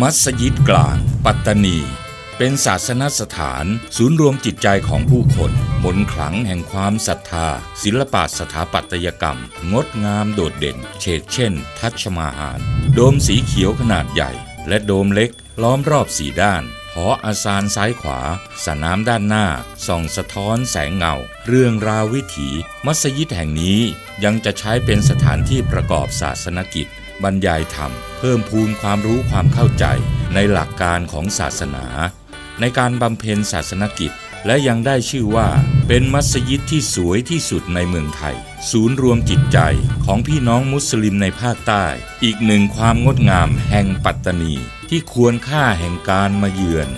มัสยิดกลาง ปัตตานี เป็นศาสนสถานศูนย์รวมจิตใจของผู้คน มนขลังแห่งความศรัทธา ศิลปะสถาปัตยกรรม งดงามโดดเด่น เฉดเช่น ทัชมาฮาน โดมสีเขียวขนาดใหญ่ และโดมเล็กล้อมรอบสีด้าน หออาซานซ้ายขวา สนามด้านหน้า ส่องสะท้อนแสงเงา เรื่องราววิถี มัสยิดแห่งนี้ยังจะใช้เป็นสถานที่ประกอบศาสนกิจ บรรยายธรรม เพิ่มพูนความรู้ความเข้าใจในหลักการของศาสนา ในการบำเพ็ญศาสนกิจ และยังได้ชื่อว่าเป็นมัสยิดที่สวยที่สุดในเมืองไทย ศูนย์รวมจิตใจของพี่น้องมุสลิมในภาคใต้ อีกหนึ่งความงดงามแห่งปัตตานี ที่ควรค่าแห่งการมาเยือน